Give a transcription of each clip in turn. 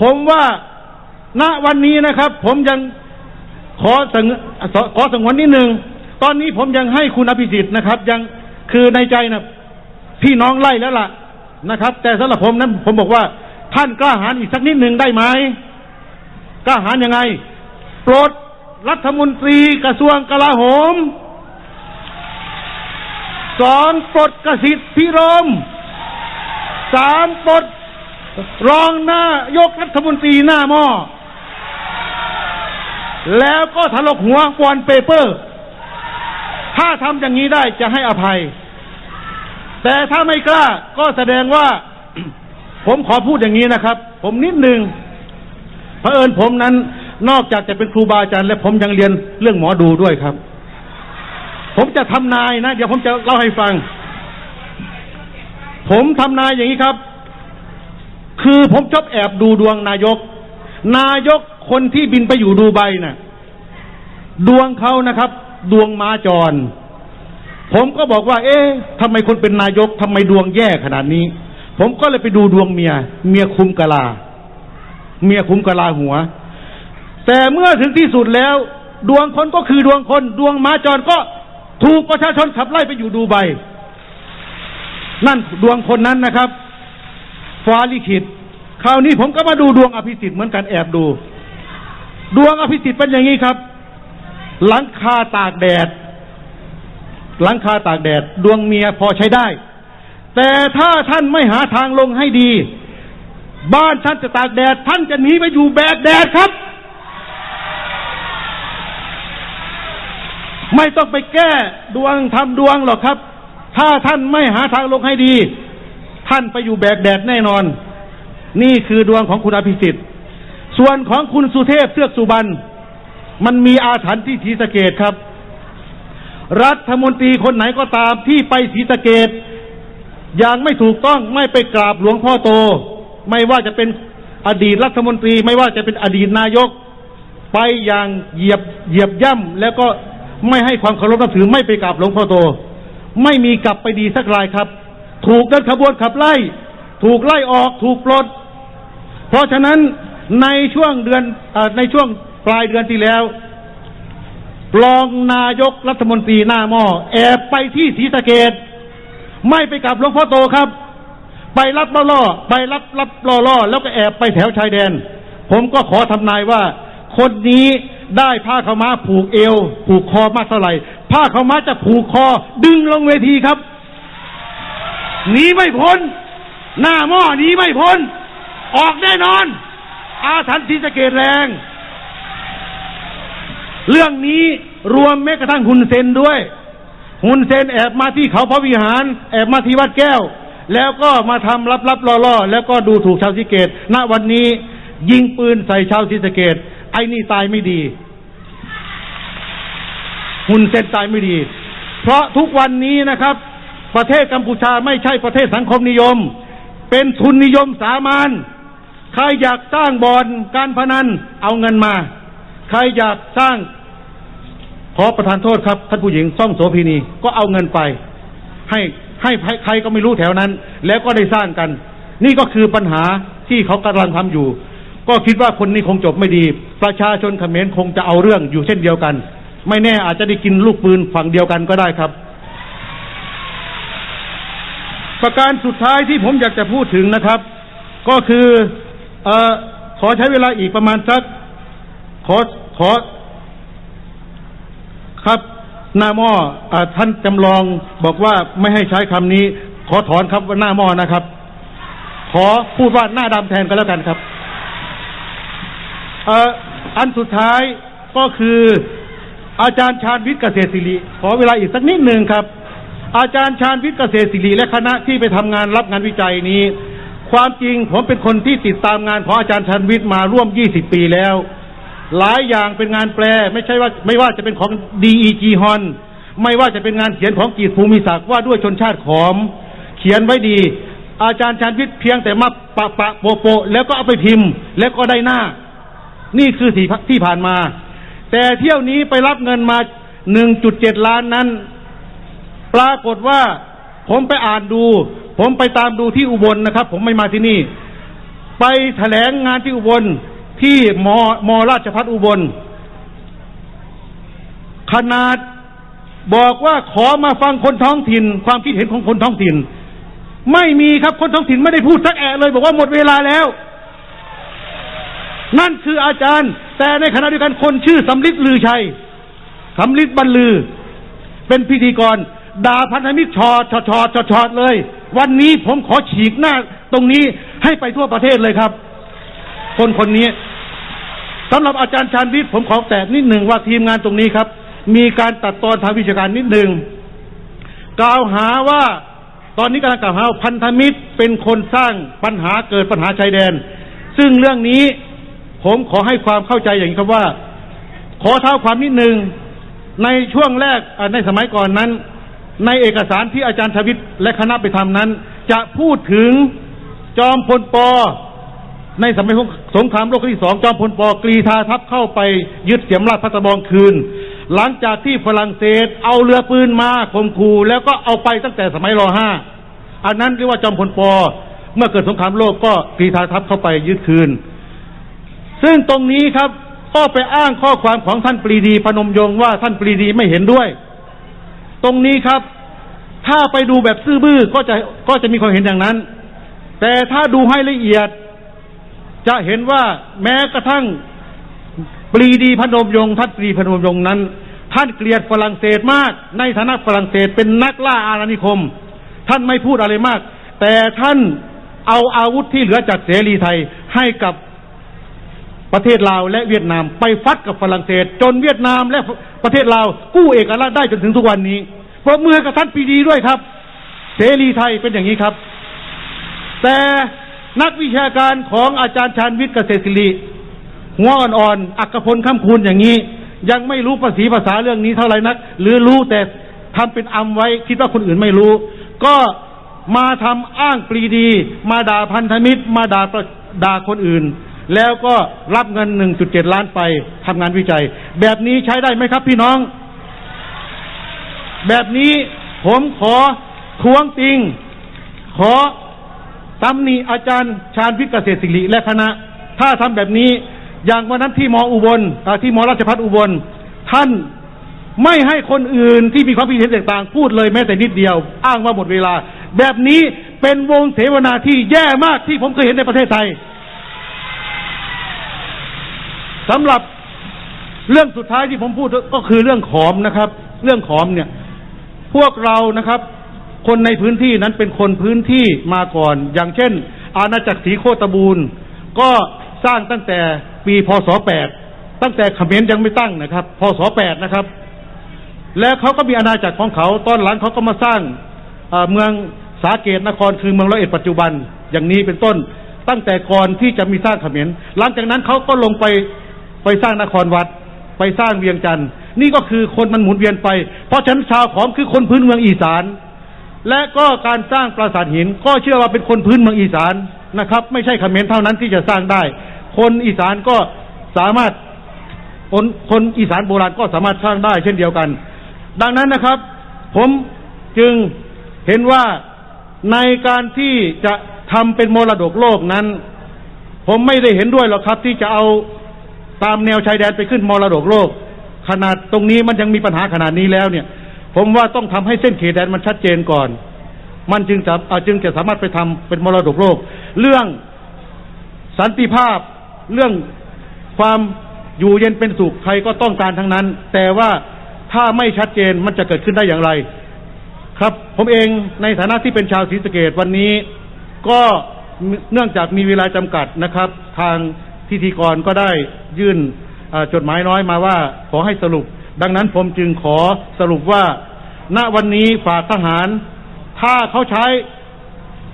ผมว่าณวันนี้นะครับ ผมยังขอสงขอสงวนนิดหนึ่งตอนนี้ผมยังให้คุณอภิสิทธิ์นะครับ ยังคือในใจนะพี่น้องไล่แล้วล่ะนะครับ แต่สำหรับผมนั้นผมบอกว่า ท่านกล้าหาญอีกสักนิดหนึ่งได้ไหมกล้าหาญยังไงโปลดรัฐมนตรีกระทรวงกลาโหมสองปลดกสิทธิพิรมสามปลด รองหน้ายกรัฐมนตรีหน้าหม้อแล้วก็ถลกหัววอนเปเปอร์ ถ้าทำอย่างนี้ได้จะให้อภัย แต่ถ้าไม่กล้าก็แสดงว่า ผมขอพูดอย่างนี้นะครับ ผมนิดหนึ่งเอิญผมนั้นนอกจากจะเป็นครูบาอาจารย์ และผมยังเรียนเรื่องหมอดูด้วยครับ ผมจะทำนายนะ เดี๋ยวผมจะเล่าให้ฟัง ผมทำนายอย่างนี้ครับ คือผมชอบแอบดูดวงนายก นายกคนที่บินไปอยู่ดูไบน่ะ ดวงเขานะครับ ดวงมาจร ผมก็บอกว่า เอ๊ะทำไมคนเป็นนายกทำไมดวงแย่ขนาดนี้ ผมก็เลยไปดูดวงเมีย เมียคุมกะลา เมียคุมกะลาหัว แต่เมื่อถึงที่สุดแล้ว ดวงคนก็คือดวงคน ดวงมาจรก็ถูกประชาชนขับไล่ไปอยู่ดูไบนั่นดวงคนนั้นนะครับ ฟ้าลิขิตคราวนี้ผมก็มาดูดวงอภิสิทธิ์เหมือนกันแอบดู ดวงอภิสิทธิ์เป็นอย่างนี้ครับ หลังคาตากแดด หลังคาตากแดด ดวงเมียพอใช้ได้ แต่ถ้าท่านไม่หาทางลงให้ดี บ้านท่านจะตากแดด ท่านจะหนีไปอยู่แบกแดดครับ ไม่ต้องไปแก้ดวงทำดวงหรอกครับ ถ้าท่านไม่หาทางลงให้ดี ท่านไปอยู่แบกแดดแน่นอน นี่คือดวงของคุณอภิสิทธิ์ ส่วนของคุณสุเทพเทือกสุบรรณมันมีอาถรรพ์ที่ศรีสะเกดครับ รัฐมนตรีคนไหนก็ตามที่ไปศรีสะเกดอย่างไม่ถูกต้องไม่ไปกราบหลวงพ่อโต ไม่ว่าจะเป็นอดีตรัฐมนตรี ไม่ว่าจะเป็นอดีตนายก ไปอย่างเหยียบเหยียบย่ำแล้วก็ไม่ให้ความเคารพนับถือไม่ไปกราบหลวงพ่อโต ไม่มีกลับไปดีสักรายครับ ถูกเดินขบวนขับไล่ ถูกไล่ออกถูกปลด เพราะฉะนั้นในช่วงเดือนอในช่วงปลายเดือนที่แล้วรองนายกรัฐมนตรีหน้าหม้อแอบไปที่ศรีสะเกดไม่ไปกับหลวงพ่อโตครับ ไปรับล่อล่อไปรับรับล่อล่อแล้วก็แอบไปแถวชายแดน ผมก็ขอทำนายว่า คนนี้ได้ผ้าขาม้าผูกเอว ผูกคอมากเท่าไหร่ผ้าขาม้าจะผูกคอดึงลงเวทีครับ หนีไม่พ้น หน้าหม้อหนีไม่พ้น ออกแน่นอน อาถรรพ์ศรีสะเกดแรง เรื่องนี้รวมแม้กระทั่งหุนเซนด้วยหุนเซนแอบมาที่เขาพระวิหาร แอบมาที่วัดแก้ว แล้วก็มาทำลับๆล่อๆ แล้วก็ดูถูกชาวสะเกดณวันนี้ยิงปืนใส่ชาวศรีสเกดไอ้นี่ตายไม่ดีหุนเซนตายไม่ดี เพราะทุกวันนี้นะครับ ประเทศกัมพูชาไม่ใช่ประเทศสังคมนิยม เป็นทุนนิยมสามัญใครอยากสร้างบอลการพนันเอาเงินมา ใครอยากสร้างขอประทานโทษครับท่านผู้หญิงซ่องโสพีนีก็เอาเงินไปให้ให้ให้ใครก็ไม่รู้แถวนั้น แล้วก็ได้สร้างกัน นี่ก็คือปัญหาที่เขากำลังทำอยู่ ก็คิดว่าคนนี้คงจบไม่ดี ประชาชนเขมรคงจะเอาเรื่องอยู่เช่นเดียวกัน ไม่แน่อาจจะได้กินลูกปืนฝั่งเดียวกันก็ได้ครับ ประการสุดท้ายที่ผมอยากจะพูดถึงนะครับ ก็คือเออขอใช้เวลาอีกประมาณสักขอขอครับหน้าหม้ออท่านจำลองบอกว่าไม่ให้ใช้คำนี้ ขอถอนครับว่าหน้าหม้อนะครับ ขอพูดว่าหน้าดำแทนก็แล้วกันครับเออันสุดท้ายก็คืออาจารย์ชาญวิทย์เกษตรศิริขอเวลาอีกสักนิดหนึ่งครับ อาจารย์ชาญวิทย์เกษตรศิริและคณะที่ไปทำงานรับงานวิจัยนี้ ความจริงผมเป็นคนที่ติดตามงานของอาจารย์ชาญวิทย์มาร่วม 20 ปีแล้ว หลายอย่างเป็นงานแปลไม่ใช่ว่าไม่ว่าจะเป็นของ DEG ฮอนไม่ว่าจะเป็นงานเขียนของกีรติภูมิศักดิ์ว่าด้วยชนชาติขอม เขียนไว้ดี อาจารย์ชาญวิทย์เพียงแต่มาปะปะโปะโปะแล้วก็เอาไปพิมพ์ แล้วก็ได้หน้า นี่คือที่ที่ผ่านมา แต่เที่ยวนี้ไปรับเงินมา 1.7 ล้านนั้น ปรากฏว่าผมไปอ่านดู ผมไปตามดูที่อุบลนะครับ ผมไม่มาที่นี่ ไปแถลงงานที่อุบลที่มอมอราชพัฒอุบล ขนาดบอกว่าขอมาฟังคนท้องถิ่น ความคิดเห็นของคนท้องถิ่น ไม่มีครับคนท้องถิ่นไม่ได้พูดสักแอะเลย บอกว่าหมดเวลาแล้ว นั่นคืออาจารย์ แต่ในขณะเดียวกันคนชื่อสำลิดลือชัยสำลิดบรรลือ เป็นพิธีกร ด่าพันธมิตรชอดชอดชอดชอชอดเลย วันนี้ผมขอฉีกหน้า ตรงนี้ให้ไปทั่วประเทศเลยครับ คนคนนี้สำหรับอาจารย์ชาญวิทย์ผมขอแตะนิดหนึ่งว่าทีมงานตรงนี้ครับ มีการตัดตอนทางวิชาการนิดหนึ่งกล่าวหาว่าตอนนี้กำลังกล่าวหาว่าพันธมิตรเป็นคนสร้างปัญหาเกิดปัญหาชายแดน ซึ่งเรื่องนี้ผมขอให้ความเข้าใจอย่างนี้ครับว่า ขอเท้าความนิดหนึ่งในช่วงแรกในสมัยก่อนนั้น ในเอกสารที่อาจารย์ชวิตและคณะไปทำนั้น จะพูดถึงจอมพลปอในสมัยสงครามโลกครั้งที่สองจอมพลปอกรีธาทัพเข้าไปยึดเสียมราชพัตบองคืน หลังจากที่ฝรั่งเศสเอาเรือปืนมาข่มขู่แล้วก็เอาไปตั้งแต่สมัยรห้าอันนั้นเรียกว่าจอมพลปอเมื่อเกิดสงครามโลกก็กรีธาทัพเข้าไปยึดคืน ซึ่งตรงนี้ครับก็ไปอ้างข้อความของท่านปรีดีพนมยงค์ว่าท่านปรีดีไม่เห็นด้วย ตรงนี้ครับ ถ้าไปดูแบบซื่อบื้อก็จะก็จะมีความเห็นอย่างนั้น แต่ถ้าดูให้ละเอียด จะเห็นว่าแม้กระทั่งปรีดีพนมยงค์ท่านปรีพนมยงค์นั้น ท่านเกลียดฝรั่งเศสมาก ในฐานะฝรั่งเศสเป็นนักล่าอาณานิคม ท่านไม่พูดอะไรมาก แต่ท่านเอาอาวุธที่เหลือจากเสรีไทยให้กับ ประเทศลาวและเวียดนามไปฟัดกับฝรั่งเศส จนเวียดนามและประเทศลาวกู้เอกราชได้จนถึงทุกวันนี้ปรบมือให้กับท่านปรีดีด้วยครับ เสรีไทยเป็นอย่างนี้ครับ แต่นักวิชาการของอาจารย์ชาญวิทย์เกษตรศิริหัวอ่อนๆอักพลคำคูณอย่างนี้ ยังไม่รู้ภาษีภาษาเรื่องนี้เท่าไหร่นัก หรือรู้แต่ทำเป็นอำไว้ คิดว่าคนอื่นไม่รู้ ก็มาทำอ้างปรีดี มาด่าพันธมิตร มาด่าประด่าคนอื่น แล้วก็รับเงิน 1.7 ล้านไปทำงานวิจัย แบบนี้ใช้ได้ไหมครับพี่น้อง แบบนี้ผมขอทวงติง ขอตำหนิอาจารย์ชาญวิทย์เกษตรศิริและคณะ ถ้าทำแบบนี้อย่างวันนั้นที่มออุบลที่มอราชพัฒอุบล ท่านไม่ให้คนอื่นที่มีความคิดเห็นแตกต่างพูดเลยแม้แต่นิดเดียว อ้างว่าหมดเวลา แบบนี้เป็นวงเสวนาที่แย่มากที่ผมเคยเห็นในประเทศไทย สำหรับเรื่องสุดท้ายที่ผมพูดก็คือเรื่องขอมนะครับ เรื่องขอมเนี่ย พวกเรานะครับ คนในพื้นที่นั้นเป็นคนพื้นที่มาก่อน อย่างเช่น อาณาจักรศรีโคตบูรณ์ก็สร้างตั้งแต่ปีพศ 8 ตั้งแต่เขมรยังไม่ตั้งนะครับ พศ 8 นะครับ และเขาก็มีอาณาจักรของเขา ตอนหลังเขาก็มาสร้างเอ่อเมืองสาเกตนครคือเมืองร้อยเอ็ดปัจจุบันอย่างนี้เป็นต้น ตั้งแต่ก่อนที่จะมีสร้างเขมรหลังจากนั้นเขาก็ลงไป ไปสร้างนครวัด ไปสร้างเวียงจันทร์นี่ก็คือคนมันหมุนเวียนไป เพราะฉะนั้นชาวขอมคือคนพื้นเมืองอีสาน และก็การสร้างปราสาทหิน ก็เชื่อว่าเป็นคนพื้นเมืองอีสานนะครับ ไม่ใช่ขมรเท่านั้นที่จะสร้างได้ คนอีสานก็สามารถคนคนอีสานโบราณก็สามารถสร้างได้ เช่นเดียวกัน ดังนั้นนะครับ ผมจึงเห็นว่าในการที่จะทำเป็นมรดกโลกนั้น ผมไม่ได้เห็นด้วยหรอกครับ ที่จะเอา ตามแนวชายแดนไปขึ้นมรดกโลก ขนาดตรงนี้มันยังมีปัญหาขนาดนี้แล้วเนี่ย ผมว่าต้องทำให้เส้นเขตแดนมันชัดเจนก่อน มันจึงจะอาจึงจะสามารถไปทำเป็นมรดกโลก เรื่องสันติภาพเรื่องความอยู่เย็นเป็นสุขใครก็ต้องการทั้งนั้น แต่ว่าถ้าไม่ชัดเจนมันจะเกิดขึ้นได้อย่างไร ครับ ผมเองในฐานะที่เป็นชาวศรีสะเกดวันนี้ ก็เนื่องจากมีเวลาจำกัดนะครับ ทาง พิธีกรก็ได้ยื่นจดหมายน้อยมาว่าขอให้สรุป ดังนั้นผมจึงขอสรุปว่า ณวันนี้ฝากทหาร ถ้าเขาใช้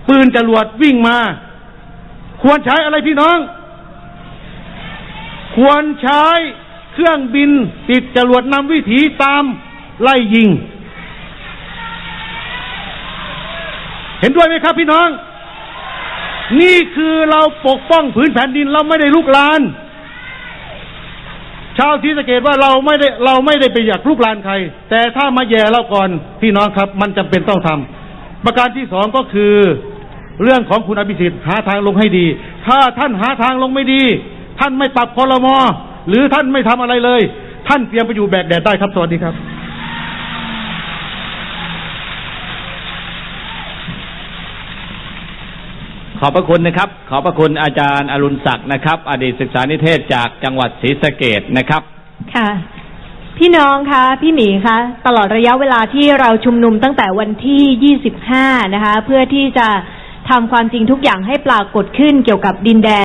ปืนจรวดวิ่งมา ควรใช้อะไรพี่น้อง ควรใช้เครื่องบินติดจรวดนำวิถีตามไล่ยิง เห็นด้วยไหมครับพี่น้อง นี่คือเราปกป้องผืนแผ่นดินเราไม่ได้ลุกลาน ชาวศรีสะเกดว่าเราไม่ได้เราไม่ได้ไปอยากลุกลานใคร แต่ถ้ามาแย่เราก่อนพี่น้องครับ มันจำเป็นต้องทำประการที่สองก็คือ เรื่องของคุณอภิสิทธิ์หาทางลงให้ดี ถ้าท่านหาทางลงไม่ดี ท่านไม่ปรับคอรมอหรือท่านไม่ทำอะไรเลย ท่านเตรียมไปอยู่แบกแดดได้ครับสวัสดีครับ อบพระคุณนะครับ ขอบพระคุณอาจารย์อรุณศักดิ์นะครับ อดีตศึกษานิเทศจากจังหวัดศรีสะเกดนะครับ ค่ะ พี่น้องคะพี่หมีคะตลอดระยะเวลาที่เราชุมนุมตั้งแต่วันที่ 25 นะคะ เพื่อที่จะทำความจริงทุกอย่างให้ปรากฏขึ้นเกี่ยวกับดินแดน